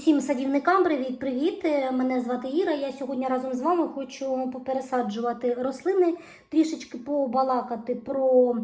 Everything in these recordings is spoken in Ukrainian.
Усім садівникам привіт-привіт! Мене звати Іра. Я сьогодні разом з вами хочу попересаджувати рослини, трішечки побалакати про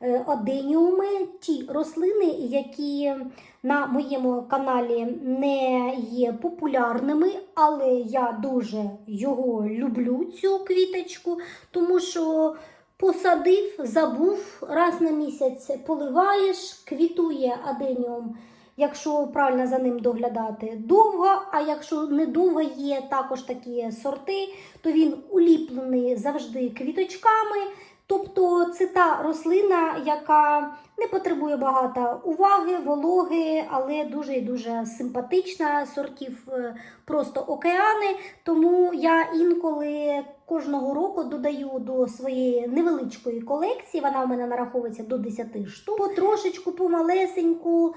е, оденіуми, ті рослини, які на моєму каналі не є популярними, але я дуже його люблю, цю квіточку, тому що посадив, забув, раз на місяць поливаєш, квітує аденіум якщо правильно за ним доглядати, довго, а якщо не довго є також такі сорти, то він уліплений завжди квіточками. Тобто це та рослина, яка не потребує багато уваги, вологи, але дуже і дуже симпатична, сортів е, просто океани. Тому я інколи кожного року додаю до своєї невеличкої колекції, вона в мене нараховується до 10 штук, потрошечку, помалесеньку,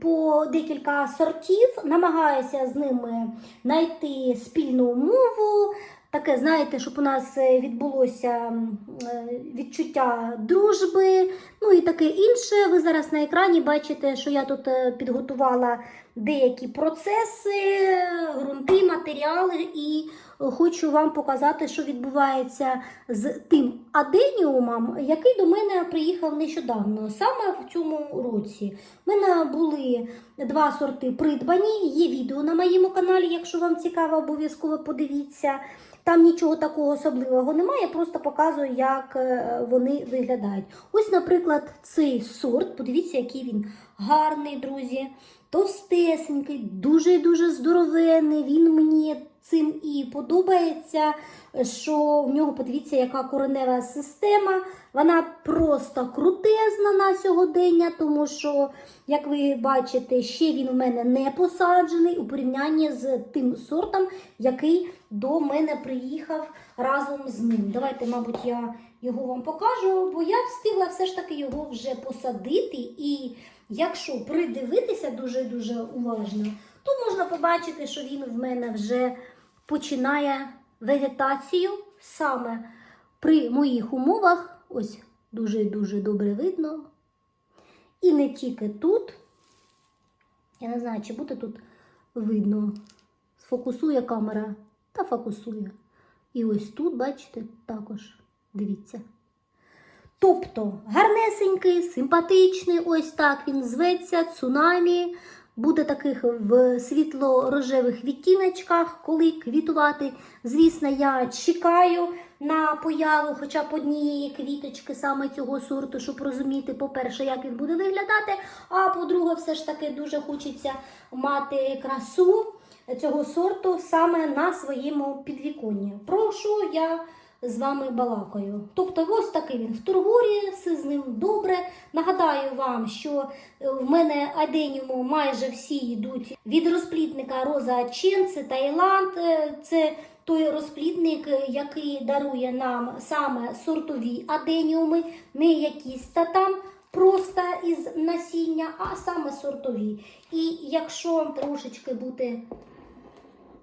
по декілька сортів, намагаюся з ними знайти спільну мову. Таке, знаєте, щоб у нас е, відбулося е, відчуття дружби, ну і таке інше. Ви зараз на екрані бачите, що я тут е, підготувала деякі процеси, ґрунти, матеріали, і хочу вам показати, що відбувається з тим аденіумом, який до мене приїхав нещодавно, саме в цьому році. У мене були два сорти придбані. Є відео на моєму каналі, якщо вам цікаво, обов'язково подивіться. Там нічого такого особливого немає, я просто показую, як е, вони виглядають. Ось, наприклад, цей сорт, подивіться, який він гарний, друзі, товстесенький, дуже дуже здоровений. Він мені цим і подобається, що в нього, подивіться, яка коренева система. Вона просто крутезна на сьогодення, тому що, як ви бачите, ще він у мене не посаджений у порівнянні з тим сортом, який до мене приїхав разом з ним. Давайте, мабуть, я його вам покажу, бо я встигла все ж таки його вже посадити. І якщо придивитися дуже-дуже уважно, то можна побачити, що він в мене вже починає вегетацію саме при моїх умовах. Ось дуже-дуже добре видно. І не тільки тут. Я не знаю, чи буде тут видно. Сфокусує камера та фокусує. І ось тут, бачите, також дивіться. Тобто гарнесенький, симпатичний, ось так він зветься, цунамі. Буде таких в світло-рожевих відтіночках, коли квітувати. Звісно, я чекаю на появу хоча б однієї квіточки саме цього сорту, щоб розуміти, по-перше, як він буде виглядати. А по-друге, все ж таки дуже хочеться мати красу цього сорту саме на своєму підвіконні. Про що я з вами балакаю. Тобто, ось такий він в тургорі, все з ним добре. Нагадаю вам, що е, в мене аденіуму майже всі йдуть від розплідника Роза Чен, це Таїланд. Е, Це той розплідник, е, який дарує нам саме сортові аденіуми, не якісь та там. Просто із насіння, а саме сортові. І якщо трошечки бути,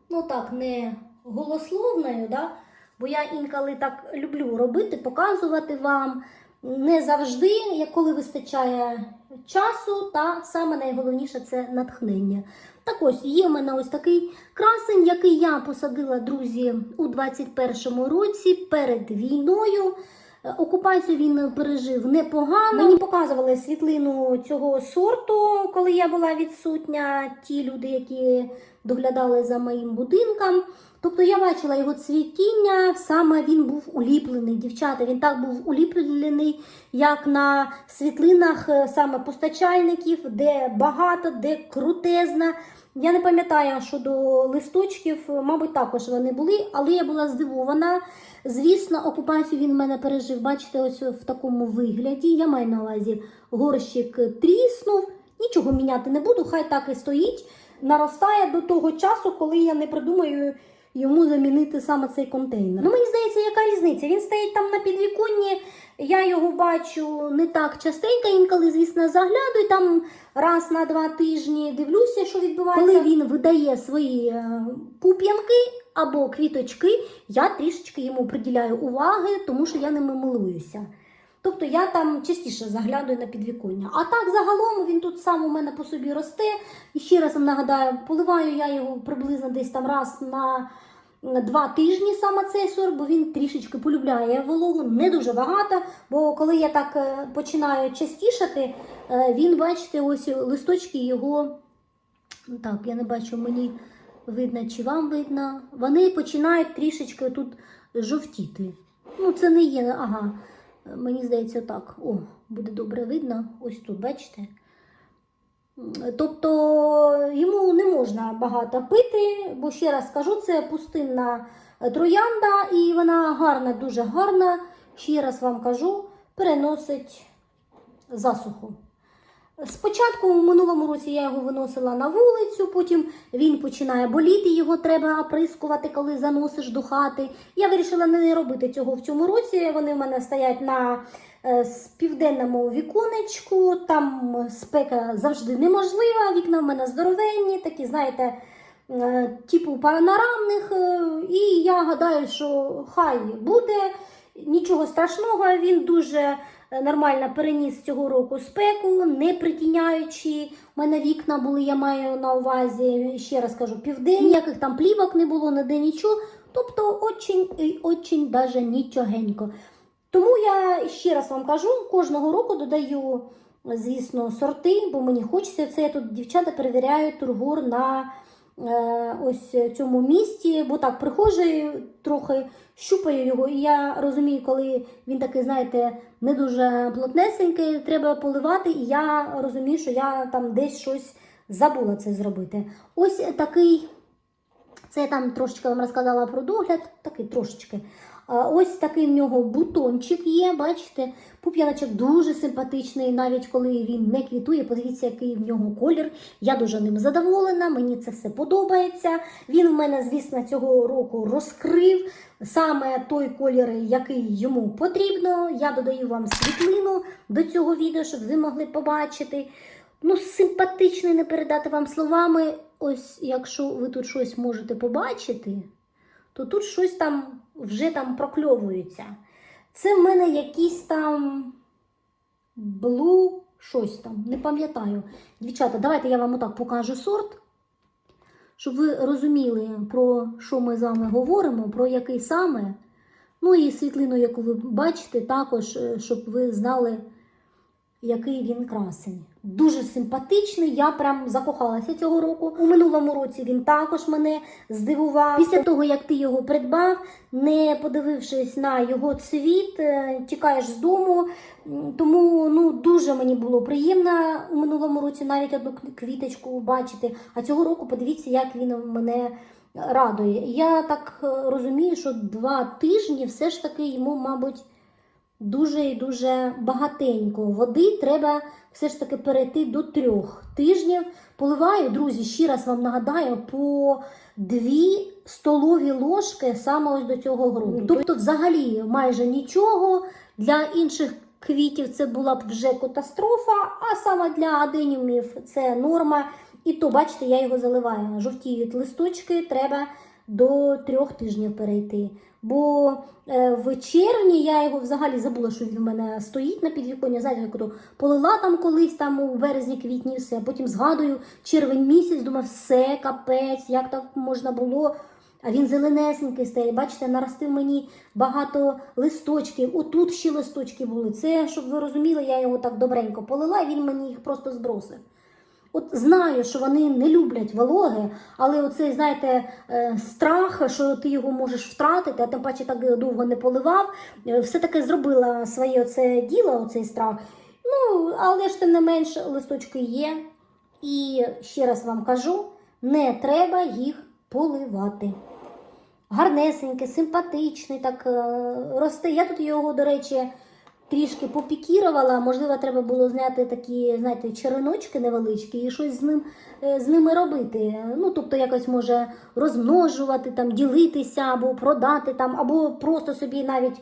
ну так, не голословною, да, бо я інколи так люблю робити, показувати вам не завжди, як коли вистачає часу, та саме найголовніше це натхнення. Так ось є в мене ось такий красень, який я посадила, друзі, у 21-му році перед війною. Е, Окупацію він пережив непогано. Мені показували світлину цього сорту, коли я була відсутня. Ті люди, які доглядали за моїм будинком. Тобто я бачила його цвітіння, саме він був уліплений. Дівчата, він так був уліплений, як на світлинах е, саме постачальників, де багато, де крутезна. Я не пам'ятаю щодо листочків, мабуть, також вони були, але я була здивована. Звісно, окупацію він в мене пережив, бачите, ось в такому вигляді. Я маю на увазі горщик тріснув, нічого міняти не буду, хай так і стоїть. Наростає до того часу, коли я не придумаю йому замінити саме цей контейнер. Ну, мені здається, яка різниця? Він стоїть там на підвіконні, я його бачу не так частенько, інколи, звісно, заглядаю там раз на два тижні, дивлюся, що відбувається. Коли він видає свої е, пуп'янки або квіточки, я трішечки йому приділяю уваги, тому що я ними милуюся. Тобто я там частіше заглядаю на підвіконня. А так загалом він тут сам у мене по собі росте. І ще раз вам нагадаю, поливаю я його приблизно десь там раз на два тижні саме цей сорт, бо він трішечки полюбляє вологу, не дуже багато. Бо коли я так е, починаю частішати, е, він, бачите, ось листочки його. Ну, Так, я не бачу, мені видно, чи вам видно. Вони починають трішечки тут жовтіти. Ну, це не є, ага. Мені здається, так. О, буде добре видно. Ось тут, бачите? Тобто йому не можна багато пити, бо ще раз скажу, це пустинна троянда, і вона гарна, дуже гарна. Ще раз вам кажу, переносить засуху. Спочатку в минулому році я його виносила на вулицю, потім він починає боліти, його треба оприскувати, коли заносиш до хати. Я вирішила не робити цього в цьому році. Вони в мене стоять на е, південному віконечку. Там спека завжди неможлива. Вікна в мене здоровенні, такі, знаєте, е, типу панорамних. е, І я гадаю, що хай буде. Нічого страшного, він дуже нормально переніс цього року спеку, не притіняючи. У мене вікна були, я маю на увазі, ще раз кажу, південь, ніяких там плівок не було, ніде нічого. Тобто очень, і очень даже нічогенько. Тому я ще раз вам кажу, кожного року додаю, звісно, сорти, бо мені хочеться це. Я тут дівчата перевіряють тургор на е, ось цьому місці, бо так приходжу трохи щупаю його, і я розумію, коли він такий, знаєте, не дуже плотнесенький, треба поливати, і я розумію, що я там десь щось забула це зробити. Ось такий, це я там трошечки вам розказала про догляд, такий трошечки. Ось такий в нього бутончик є, бачите, пуп'яночок дуже симпатичний, навіть коли він не квітує. Подивіться, який в нього колір. Я дуже ним задоволена, мені це все подобається. Він в мене, звісно, цього року розкрив саме той колір, який йому потрібно. Я додаю вам світлину до цього відео, щоб ви могли побачити. Ну, симпатичний не передати вам словами. Ось, якщо ви тут щось можете побачити, то тут щось там вже там прокльовується. Це в мене якісь там блу, щось там, не пам'ятаю. Дівчата, давайте я вам отак покажу сорт, щоб ви розуміли, про що ми з вами говоримо, про який саме. Ну і світлину, яку ви бачите, також, е, щоб ви знали, який він красень. Дуже симпатичний, я прям закохалася цього року. У минулому році він також мене здивував. Після того, як ти його придбав, не подивившись на його цвіт, е, тікаєш з дому. Тому ну, дуже мені було приємно у минулому році навіть одну квіточку бачити. А цього року подивіться, як він мене радує. Я так е, розумію, що два тижні все ж таки йому, мабуть, дуже і дуже багатенько. Води треба все ж таки перейти до трьох тижнів. Поливаю, друзі, ще раз вам нагадаю, по дві столові ложки саме ось до цього ґрунту. Тобто, взагалі, майже нічого. Для інших квітів це була б вже катастрофа, а саме для аденіумів це норма. І то, бачите, я його заливаю. Жовтіють листочки, треба до трьох тижнів перейти. Бо е, в червні я його взагалі забула, що він в мене стоїть на підвіконні. Знаєте, ото полила там колись там у березні-квітні, все. Потім згадую червень місяць, думаю, все, капець, як так можна було. А він зеленесенький стає. Бачите, наростив мені багато листочків. Отут ще листочки були. Це, щоб ви розуміли, я його так добренько полила, і він мені їх просто збросив. От знаю, що вони не люблять вологи, але оцей, знаєте, е, страх, що ти його можеш втратити, а тим паче так довго не поливав, е, все-таки зробила своє оце діло, оцей страх. Ну, але ж тим не менш листочки є. І ще раз вам кажу, не треба їх поливати. Гарнесенький, симпатичний, так е, росте. Я тут його, до речі, трішки попікірувала. Можливо, треба було зняти такі, знаєте, череночки невеличкі і щось з ним е, з ними робити. Ну, тобто, якось може розмножувати, там, ділитися або продати там, або просто собі навіть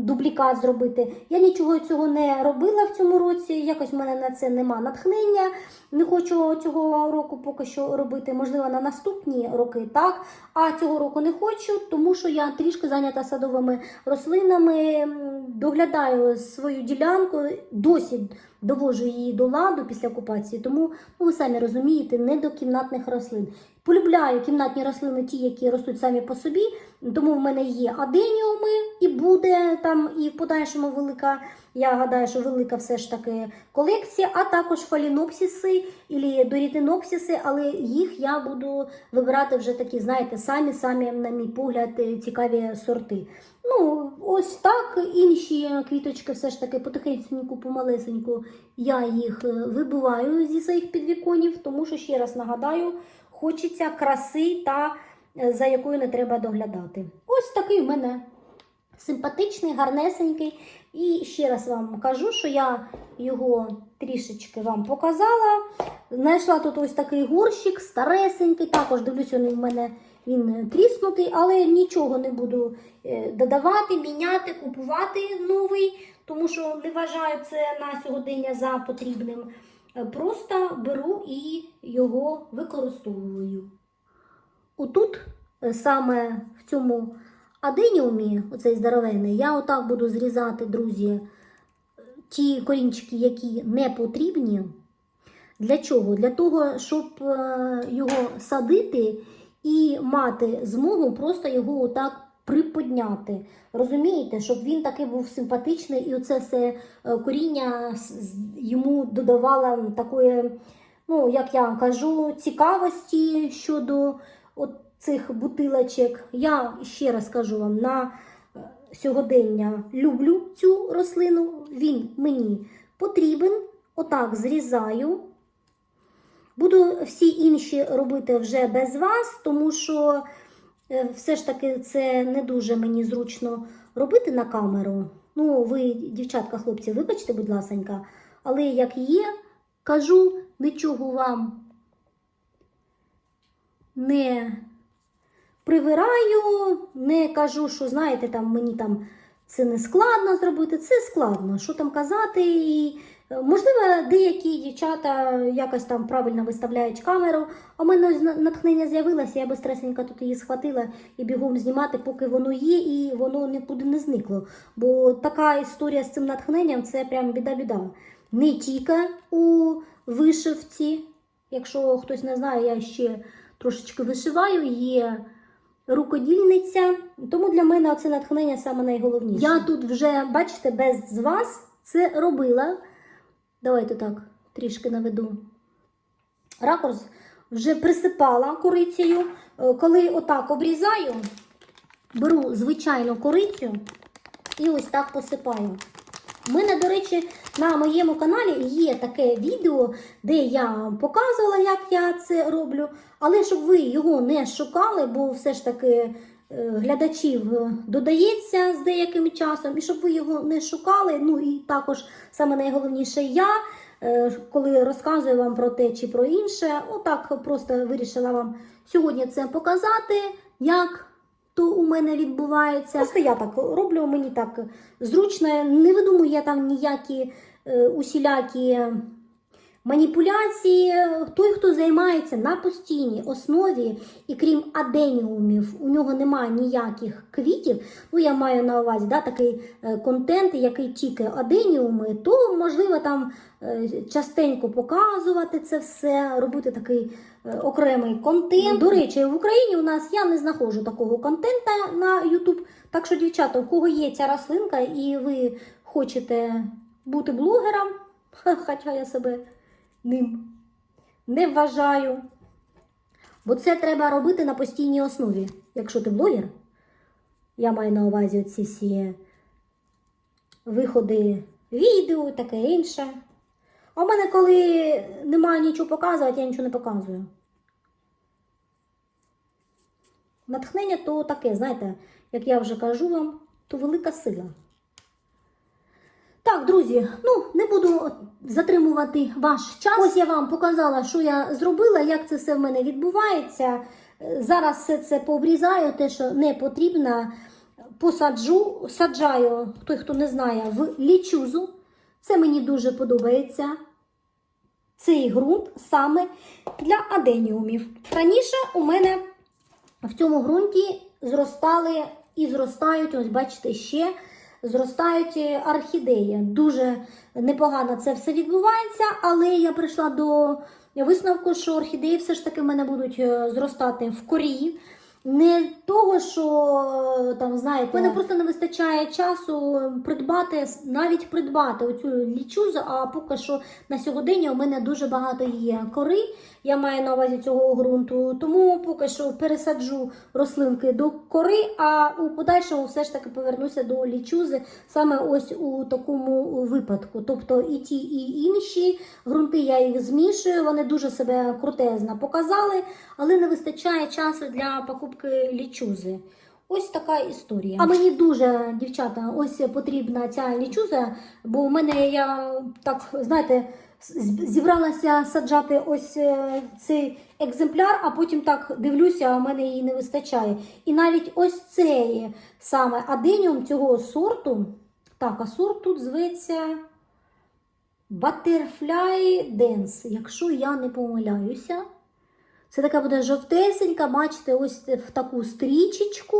дублікат зробити. Я нічого цього не робила в цьому році. Якось в мене на це нема натхнення. Не хочу цього року поки що робити. Можливо, на наступні роки так. А цього року не хочу, тому що я трішки зайнята садовими рослинами, доглядаю свою ділянку, досі довожу її до ладу після окупації. Тому ну, ви самі розумієте, не до кімнатних рослин. Полюбляю кімнатні рослини, ті, які ростуть самі по собі. Тому в мене є аденіуми, і буде там і в подальшому велика. Я гадаю, що велика все ж таки колекція, а також фалінопсіси і дорітинопсіси, але їх я буду вибирати вже такі, знаєте, самі, самі, на мій погляд, цікаві сорти. Ну, ось так. Інші квіточки все ж таки потихеньку, помалесеньку я їх е, вибиваю зі своїх підвіконів, тому що ще раз нагадаю, хочеться краси та е, за якою не треба доглядати. Ось такий в мене симпатичний, гарнесенький. І ще раз вам кажу, що я його трішечки вам показала. Знайшла тут ось такий горщик, старесенький. Також дивлюся, він в мене він тріснутий, але нічого не буду е, додавати, міняти, купувати новий, тому що не вважаю це на сьогодення за потрібним. Е, Просто беру і його використовую. Отут, е, саме в цьому аденіумі, оцей здоровенний, я отак буду зрізати, друзі, ті корінчики, які не потрібні. Для чого? Для того, щоб е, його садити і мати змогу просто його отак приподняти. Розумієте, щоб він такий був симпатичний, і оце все е, коріння йому додавало такої, ну, як я кажу, цікавості щодо от цих бутилочок. Я ще раз кажу вам, на е, сьогодення люблю цю рослину, він мені потрібен. Отак зрізаю. Буду всі інші робити вже без вас, тому що е, все ж таки це не дуже мені зручно робити на камеру. Ну, ви, дівчатка, хлопці, вибачте, будь ласенька, але як є, кажу, нічого вам не привираю, не кажу, що знаєте, там мені там це не складно зробити, це складно. Що там казати? І, можливо, деякі дівчата якось там правильно виставляють камеру, а в мене натхнення з'явилося, я бистресенько тут її схватила і бігом знімати, поки воно є, і воно нікуди не зникло. Бо така історія з цим натхненням це прям біда-біда. Не тільки у вишивці. Якщо хтось не знає, я ще трошечки вишиваю, є рукодільниця. Тому для мене це натхнення саме найголовніше. Я тут вже, бачите, без вас це робила. Давайте так, трішки наведу. Ракурс вже присипала корицею. Е, Коли отак обрізаю, беру звичайну корицю і ось так посипаю. У мене, до речі, на моєму каналі є таке відео, де я показувала, як я це роблю. Але щоб ви його не шукали, бо все ж таки глядачів е, додається з деяким часом, і щоб ви його не шукали. Ну і також саме найголовніше я, е, коли розказую вам про те чи про інше, отак просто вирішила вам сьогодні це показати, як то у мене відбувається. Просто я так роблю, мені так зручно. Не видумую я там ніякі е, усілякі маніпуляції. Той, хто займається на постійній основі, і крім аденіумів, у нього немає ніяких квітів. Ну, я маю на увазі да, такий е, контент, який тільки аденіуми, то можливо там е, частенько показувати це все, робити такий е, окремий контент. До речі, в Україні у нас я не знаходжу такого контента на YouTube. Так що, дівчата, у кого є ця рослинка, і ви хочете бути блогером, хоча я себе ним не вважаю. Бо це треба робити на постійній основі. Якщо ти блогер, я маю на увазі ці всі виходи відео таке інше. А в мене, коли немає нічого показувати, я нічого не показую. Натхнення то таке, знаєте, як я вже кажу вам, то велика сила. Так, друзі, ну не буду затримувати ваш час. Ось я вам показала, що я зробила, як це все в мене відбувається. Е, Зараз все це пообрізаю, те, що не потрібно. посаджу, саджаю, той, хто не знає, в лічузу. Це мені дуже подобається. Цей ґрунт саме для аденіумів. Раніше у мене в цьому ґрунті зростали і зростають, ось бачите, ще зростають орхідеї. Дуже непогано це все відбувається, але я прийшла до висновку, що орхідеї все ж таки в мене будуть е, зростати в корі. Не того, що е, там знаєте, мене просто не вистачає часу придбати, навіть придбати оцю лічузу, а поки що на сьогодення у мене дуже багато є кори. Я маю на увазі цього ґрунту, тому поки що пересаджу рослинки до кори, а у подальшому все ж таки повернуся до лічузи саме ось у такому випадку. Тобто і ті, і інші ґрунти я їх змішую, вони дуже себе крутезно показали, але не вистачає часу для покупки лічузи. Ось така історія. А мені дуже, дівчата, ось потрібна ця лічуза, бо у мене я так, знаєте, зібралася саджати ось е, цей екземпляр, а потім так дивлюся, а в мене її не вистачає. І навіть ось цей саме аденіум цього сорту, так, а сорт тут зветься Butterfly Dance, якщо я не помиляюся. Це така буде жовтесенька, бачите, ось в таку стрічечку.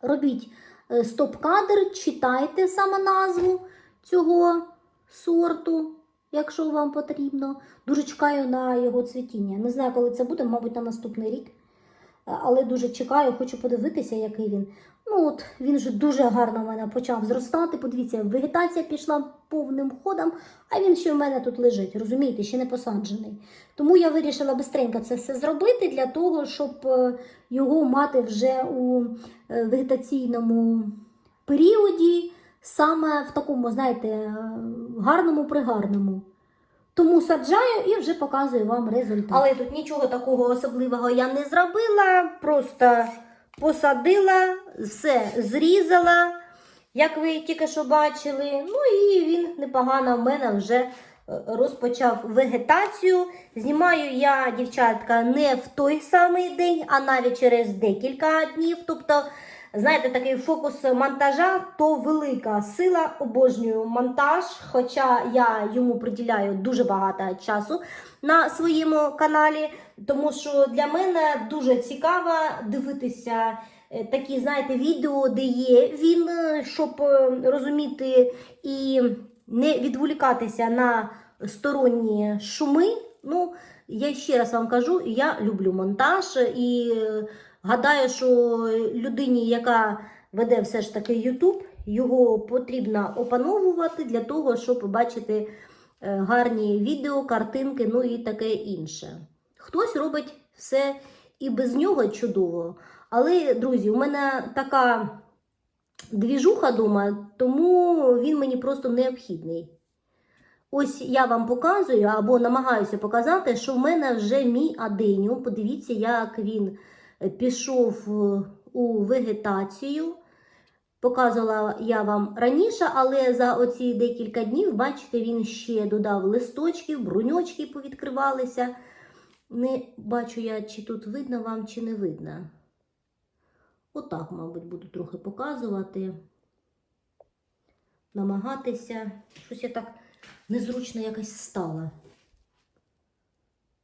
Робіть е, стоп-кадр, читайте саме назву цього сорту, якщо вам потрібно. Дуже чекаю на його цвітіння. Не знаю, коли це буде, мабуть, на наступний рік. Е, Але дуже чекаю, хочу подивитися, який він. Ну от він вже дуже гарно в мене почав зростати. Подивіться, вегетація пішла повним ходом, а він ще в мене тут лежить, розумієте, ще не посаджений. Тому я вирішила бистренько це все зробити для того, щоб е, його мати вже у е, вегетаційному періоді, саме в такому, знаєте, гарному пригарному. Тому саджаю і вже показую вам результат. Але тут нічого такого особливого я не зробила, просто посадила, все зрізала, як ви тільки що бачили. Ну і він непогано в мене вже е, розпочав вегетацію. Знімаю я, дівчатка, не в той самий день, а навіть через декілька днів. Тобто, знаєте, такий фокус монтажа то велика сила. Обожнюю монтаж, хоча я йому приділяю дуже багато часу на своєму каналі, тому що для мене дуже цікаво дивитися е, такі, знаєте, відео, де є він, е, щоб е, розуміти і не відволікатися на сторонні шуми. Ну, я ще раз вам кажу, я люблю монтаж і гадаю, що людині, яка веде все ж таки YouTube, його потрібно опановувати для того, щоб бачити е, гарні відео, картинки, ну і таке інше. Хтось робить все і без нього чудово. Але, друзі, у мене така двіжуха дома, тому він мені просто необхідний. Ось я вам показую або намагаюся показати, що в мене вже мій аденіум. Подивіться, як він пішов е, у вегетацію. Показувала я вам раніше, але за оці декілька днів, бачите, він ще додав листочків, бруньочки повідкривалися. Не бачу я, чи тут видно вам, чи не видно. Отак, мабуть, буду трохи показувати, намагатися. Щось я так незручно якось стала.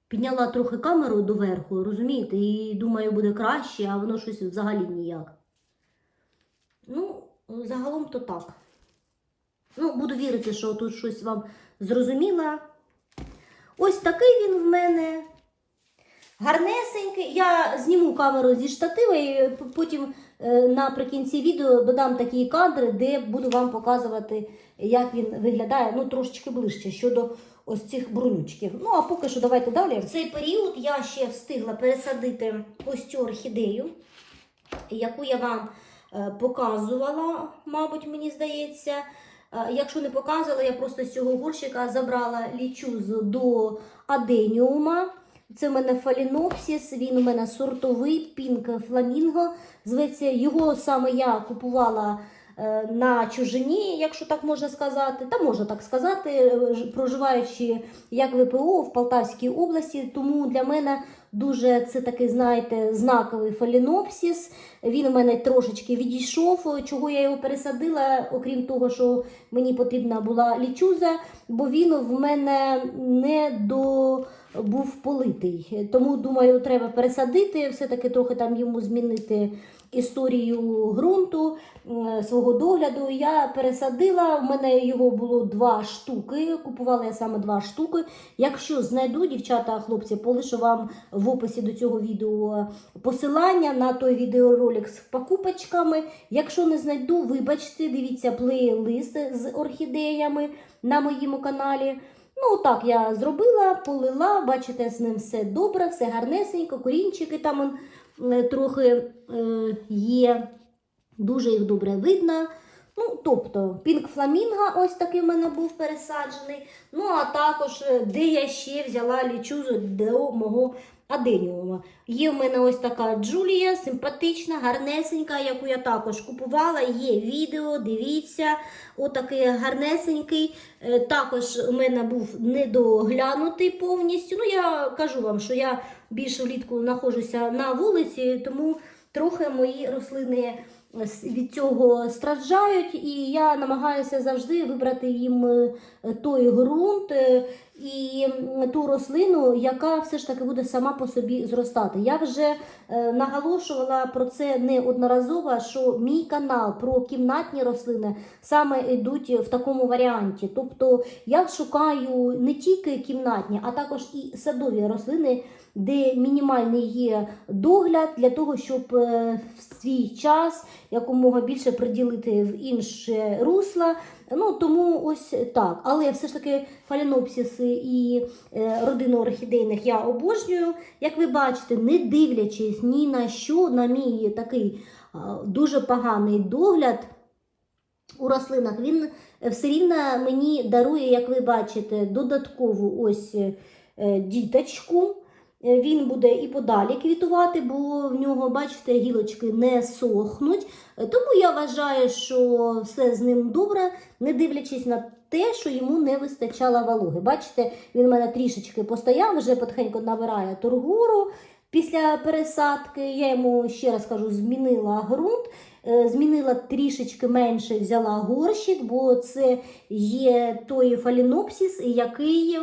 Підняла трохи камеру доверху, розумієте, і думаю, буде краще, а воно щось взагалі ніяк. Ну, загалом то так. Ну, буду вірити, що тут щось вам зрозуміло. Ось такий він в мене. Гарнесенький. Я зніму камеру зі штатива і потім е, наприкінці відео додам такі кадри, де буду вам показувати, як він виглядає, ну трошечки ближче щодо ось цих брунючків. Ну, а поки що давайте далі. В цей період я ще встигла пересадити ось цю орхідею, яку я вам е, показувала, мабуть, мені здається. Е, Якщо не показувала, я просто з цього горщика забрала лічузу до аденіума. Це в мене фалінопсіс, він у мене сортовий пінк фламінго. Зветься, його саме я купувала на чужині, якщо так можна сказати. Та можна так сказати, е, проживаючи як ВПО в Полтавській області. Тому для мене Дуже це такий, знаєте, знаковий фалінопсіс. Він у мене трошечки відійшов. Чого я його пересадила, окрім того, що мені потрібна була лічуза, бо він в мене не до був политий. Тому думаю, треба пересадити, все-таки трохи там йому змінити історію ґрунту свого догляду. Я пересадила. У мене його було два штуки. Купувала я саме два штуки. Якщо знайду, дівчата, хлопці, полишу вам в описі до цього відео посилання на той відеоролик з покупочками. Якщо не знайду, вибачте, дивіться плейлист з орхідеями на моєму каналі. Ну, так я зробила, полила, бачите, з ним все добре, все гарнесенько, корінчики там он, е, трохи е, є, дуже їх добре видно. Ну, тобто, пінк фламінга ось такий в мене був пересаджений. Ну, а також, е, де я ще взяла лічузу до мого аденіума. Є в мене ось така Джулія, симпатична, гарнесенька, яку я також купувала. Є відео, дивіться, отакий гарнесенький. Е, Також у мене був недоглянутий повністю. Ну, я кажу вам, що я більше влітку знаходжуся на вулиці, тому трохи мої рослини від цього страждають, і я намагаюся завжди вибрати їм е, той ґрунт е, і ту рослину, яка все ж таки буде сама по собі зростати. Я вже е, наголошувала про це неодноразово, що мій канал про кімнатні рослини саме йдуть в такому варіанті. Тобто я шукаю не тільки кімнатні, а також і садові рослини, де мінімальний є догляд для того, щоб е, в свій час якомога більше приділити в інше русло. Ну тому ось так. Але все ж таки фалінопсиси і е, родину орхідейних я обожнюю. Як ви бачите, не дивлячись ні на що, на мій такий а, дуже поганий догляд у рослинах, він все рівно мені дарує, як ви бачите, додаткову ось е, діточку. Е, Він буде і подалі квітувати, бо в нього, бачите, гілочки не сохнуть. Е, Тому я вважаю, що все з ним добре, не дивлячись на те, що йому не вистачало вологи. Бачите, він у мене трішечки постояв, вже потихеньку набирає тургуру після пересадки. Я йому ще раз кажу, змінила ґрунт. Е, Змінила трішечки менше, взяла горщик, бо це є той фалінопсис, який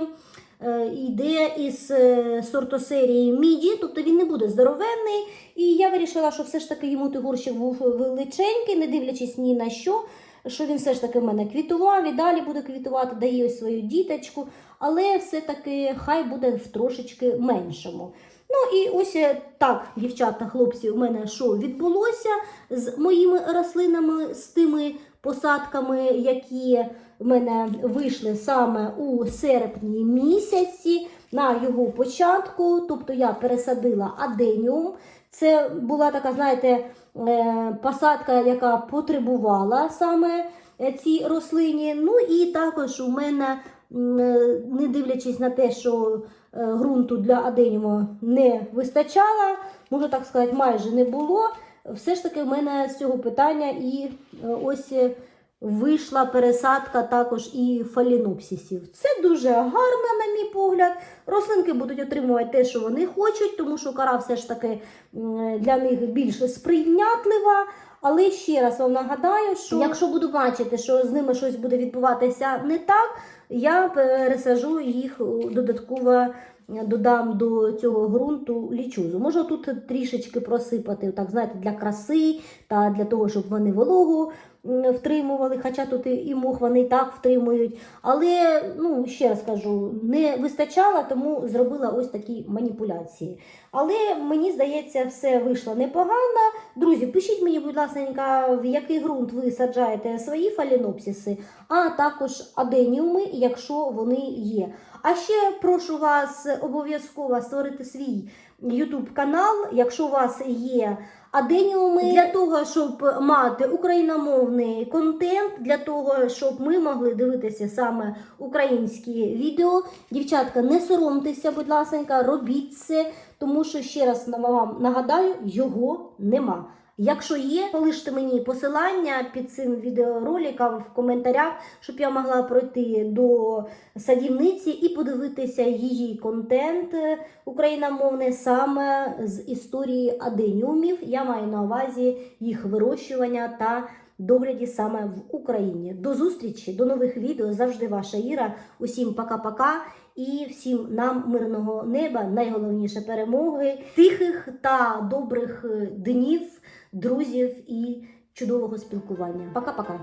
йде із е, сортосерії міді, тобто він не буде здоровенний. І я вирішила, що все ж таки йому той горщик був величенький, не дивлячись ні на що. Що він все ж таки в мене квітував і далі буде квітувати, дає ось свою діточку, але все-таки хай буде в трошечки меншому. Ну і ось е, так, дівчата, хлопці, у мене що відбулося з моїми рослинами, з тими посадками, які в мене вийшли саме у серпні місяці на його початку. Тобто я пересадила аденіум. Це була така, знаєте, е, посадка, яка потребувала саме е, цій рослині. Ну і також у мене, е, не дивлячись на те, що ґрунту для аденіуму не вистачало, можу так сказати, майже не було. Все ж таки в мене з цього питання і ось вийшла пересадка також і фалінопсисів. Це дуже гарно, на мій погляд. Рослинки будуть отримувати те, що вони хочуть, тому що кора все ж таки для них більш сприйнятлива. Але ще раз вам нагадаю, що якщо буду бачити, що з ними щось буде відбуватися не так, я пересажу їх додатково. Додам до цього ґрунту лічузу. Можу тут трішечки просипати, так знаєте, для краси та для того, щоб вони вологу втримували, хоча тут і- мох вони і так втримують. Але, ну, ще раз кажу, не вистачало, тому зробила ось такі маніпуляції. Але мені здається, все вийшло непогано. Друзі, пишіть мені, будь ласка, в який ґрунт ви саджаєте свої фалінопсиси, а також аденіуми, якщо вони є. А ще прошу вас обов'язково створити свій YouTube канал, якщо у вас є аденіуми, для того, щоб мати україномовний контент, для того, щоб ми могли дивитися саме українські відео. Дівчатка, не соромтеся, будь ласка, робіть це, тому що ще раз вам нагадаю, його нема. Якщо є, полиште мені посилання під цим відеороликом в коментарях, щоб я могла пройти до садівниці і подивитися її контент е, україномовний саме з історії аденіумів. Я маю на увазі їх вирощування та догляді саме в Україні. До зустрічі, до нових відео. Завжди ваша Іра. Усім пока-пока і всім нам мирного неба, найголовніше перемоги, тихих та добрих е, днів, друзів і чудового спілкування. Пока-пока.